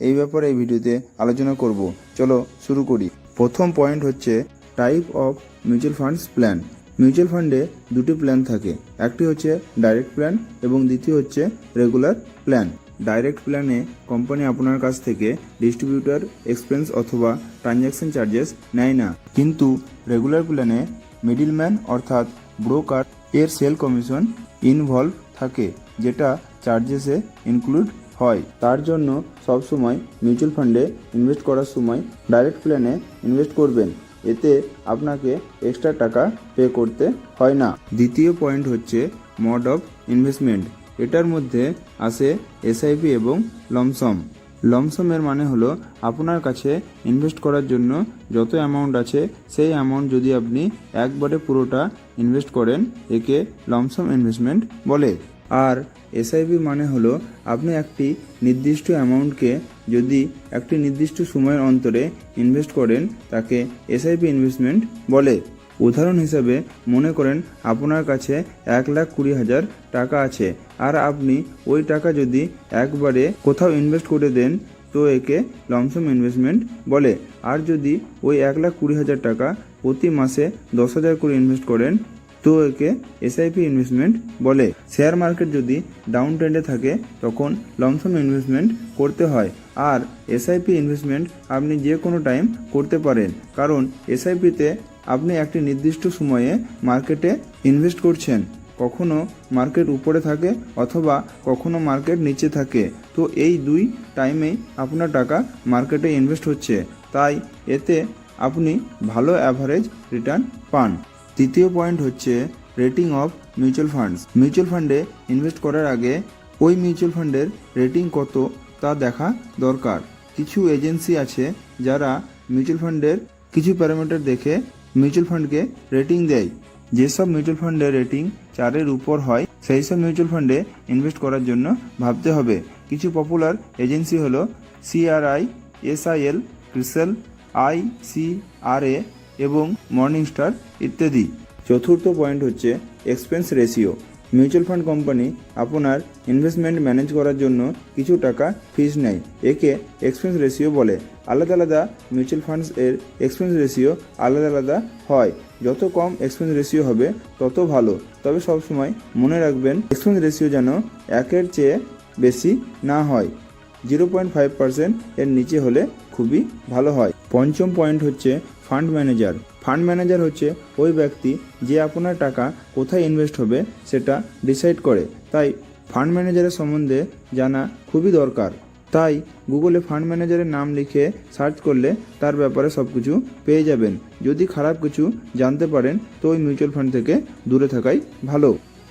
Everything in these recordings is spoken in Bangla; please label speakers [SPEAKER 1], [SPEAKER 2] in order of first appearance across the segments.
[SPEAKER 1] এই ব্যাপারে এই ভিডিওতে আলোচনা করব। চলো শুরু করি। প্রথম পয়েন্ট হচ্ছে type of mutual funds plan mutual ফান্ডে দুটি প্ল্যান থাকে। একটি হচ্ছে ডাইরেক্ট প্ল্যান এবং দ্বিতীয় হচ্ছে রেগুলার প্ল্যান ডাইরেক্ট প্ল্যানে কোম্পানি আপনার কাছ থেকে ডিস্ট্রিবিউটার এক্সপেন্স অথবা ট্রানজ্যাকশন চার্জেস নেয় না। কিন্তু রেগুলার প্ল্যানে মিডিলম্যান অর্থাৎ ব্রোকার এর সেল কমিশন ইনভলভ থাকে, যেটা চার্জেসে ইনক্লুড হয়। তার জন্য সবসময় মিউচুয়াল ফান্ডে ইনভেস্ট করার সময় ডাইরেক্ট প্ল্যানে ইনভেস্ট করবেন। এতে আপনাকে এক্সট্রা টাকা পে করতে হয় না। দ্বিতীয় পয়েন্ট হচ্ছে মড অফ ইনভেস্টমেন্ট। এটার মধ্যে আসে এসআইপি এবং লমসম। লমসমের মানে হলো আপনার কাছে ইনভেস্ট করার জন্য যত অ্যামাউন্ট আছে, সেই অ্যামাউন্ট যদি আপনি একবারে পুরোটা ইনভেস্ট করেন, একে লমসম ইনভেস্টমেন্ট বলে। আর এসআইপি মানে হলো আপনি একটি নির্দিষ্ট অ্যামাউন্টকে যদি একটি নির্দিষ্ট সময়ের অন্তরে ইনভেস্ট করেন, তাকে এসআইপি ইনভেস্টমেন্ট বলে। উদাহরণ হিসাবে মনে করেন আপনার কাছে এক লাখ কুড়ি হাজার টাকা আছে, আর আপনি ওই টাকা যদি একবারে কোথাও ইনভেস্ট করে দেন, তো একে লমসম ইনভেস্টমেন্ট বলে। আর যদি ওই এক লাখ কুড়ি হাজার টাকা প্রতি মাসে দশ হাজার করে ইনভেস্ট করেন তো একে এসআইপি ইনভেস্টমেন্ট বলে। শেয়ার মার্কেট যদি ডাউন ট্রেন্ডে থাকে, তখন লমসম ইনভেস্টমেন্ট করতে হয়। আর এসআইপি ইনভেস্টমেন্ট আপনি যে কোনো টাইম করতে পারেন। কারণ এসআইপিতে আপনি একটি নির্দিষ্ট সময়ে মার্কেটে ইনভেস্ট করছেন। কখনো মার্কেট উপরে থাকে অথবা কখনো মার্কেট নিচে থাকে। তো এই দুই টাইমেই আপনার টাকা মার্কেটে ইনভেস্ট হচ্ছে। তাই এতে আপনি ভালো অ্যাভারেজ রিটার্ন পান। তৃতীয় পয়েন্ট হচ্ছে rating of mutual funds mutual ফান্ডে ইনভেস্ট করার আগে ওই মিউচুয়াল ফান্ডের রেটিং কত তা দেখা দরকার। কিছু এজেন্সি আছে যারা মিউচুয়াল ফান্ডের কিছু প্যারামিটার দেখে মিউচুয়াল ফান্ডকে রেটিং দেয়। যেসব মিউচুয়াল ফান্ডের রেটিং চারের উপর হয় সেই সব মিউচুয়াল ফান্ডে ইনভেস্ট করার জন্য ভাবতে হবে। কিছু পপুলার এজেন্সি হলো C R I S I L CRISIL I C Morningstar ইত্যাদি। চতুর্থ পয়েন্ট হচ্ছে expense ratio mutual fund company আপনার ইনভেস্টমেন্ট ম্যানেজ করার জন্য কিছু টাকা ফিজ নেয়। একে এক্সপেন্স রেশিও বলে। আলাদা আলাদা মিউচুয়াল ফান্ডস এর এক্সপেন্স রেশিও আলাদা আলাদা হয়। যত কম এক্সপেন্স রেশিও হবে, তত ভালো। তবে সবসময় মনে রাখবেন এক্সপেন্স রেশিও যেন একের চেয়ে বেশি না হয়। জিরো পয়েন্ট ফাইভ পার্সেন্ট এর নিচে হলে খুবই ভালো হয়। পঞ্চম পয়েন্ট হচ্ছে ফান্ড ম্যানেজার। ফান্ড ম্যানেজার হচ্ছে ওই ব্যক্তি যে আপনার টাকা কোথায় ইনভেস্ট হবে সেটা ডিসাইড করে। তাই ফান্ড ম্যানেজারের সম্বন্ধে জানা খুবই দরকার। তাই গুগলে ফান্ড ম্যানেজারের নাম লিখে সার্চ করলে তার ব্যাপারে সব কিছু পেয়ে যাবেন। যদি খারাপ কিছু জানতে পারেন, তো ওই মিউচুয়াল ফান্ড থেকে দূরে থাকাই ভালো।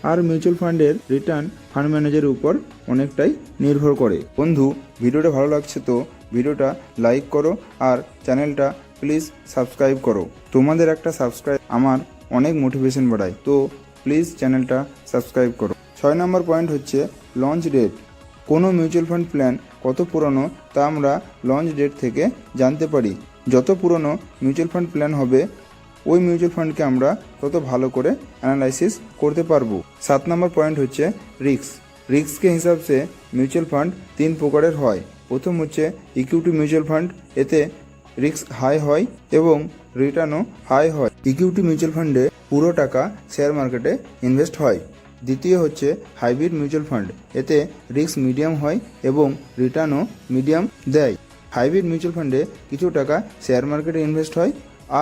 [SPEAKER 1] আর মিউচুয়াল ফান্ডের রিটার্ন ফান্ড ম্যানেজারের উপর অনেকটাই নির্ভর করে। বন্ধু, ভিডিওটা ভালো লাগছে তো ভিডিওটা লাইক করো আর চ্যানেলটা প্লিজ সাবস্ক্রাইব করো। তোমাদের একটা সাবস্ক্রাইব আমার অনেক মোটিভেশন বাড়ায়। তো প্লিজ চ্যানেলটা সাবস্ক্রাইব করো। ছয় নম্বর পয়েন্ট হচ্ছে লঞ্চ ডেট কোনো মিউচুয়াল ফান্ড প্ল্যান কত পুরনো তা আমরা লঞ্চ ডেট থেকে জানতে পারি। যত পুরনো মিউচুয়াল ফান্ড প্ল্যান হবে, ওই মিউচুয়াল ফান্ডকে আমরা তত ভালো করে অ্যানালাইসিস করতে পারব। সাত নম্বর পয়েন্ট হচ্ছে রিস্ক রিস্ককে হিসাবসে মিউচুয়াল ফান্ড তিন প্রকারের হয়। প্রথম হচ্ছে ইকুইটি মিউচুয়াল ফান্ড এতে রিস্ক হাই হয় এবং রিটার্নও হাই হয়। ইকুইটি মিউচুয়াল ফান্ডে পুরো টাকা শেয়ার মার্কেটে ইনভেস্ট হয়। দ্বিতীয় হচ্ছে হাইব্রিড মিউচুয়াল ফান্ড। এতে রিস্ক মিডিয়াম হয় এবং রিটার্নও মিডিয়াম দেয়। হাইব্রিড মিউচুয়াল ফান্ডে কিছু টাকা শেয়ার মার্কেটে ইনভেস্ট হয়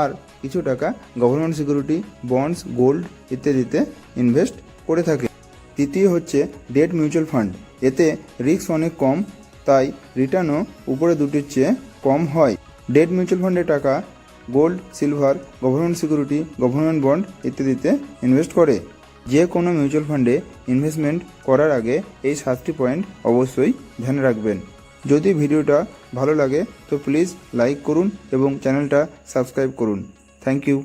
[SPEAKER 1] আর কিছু টাকা গভর্নমেন্ট সিকিউরিটি, বন্ডস, গোল্ড ইত্যাদিতে ইনভেস্ট করে থাকে। তৃতীয় হচ্ছে ডেট মিউচুয়াল ফান্ড। এতে রিস্ক অনেক কম, তাই রিটার্নও উপরে দুটির চেয়ে কম হয়। ডেট মিউচুয়াল ফান্ডে টাকা, gold, silver, government security, government bond ইত্যাদিতে ইনভেস্ট করে। যে কোনো মিউচুয়াল ফান্ডে ইনভেস্টমেন্ট করার আগে এই সাতটি পয়েন্ট অবশ্যই ধ্যানে রাখবেন। যদি ভিডিওটা ভালো লাগে, তো প্লিজ লাইক করুন এবং চ্যানেলটা সাবস্ক্রাইব করুন। Thank you.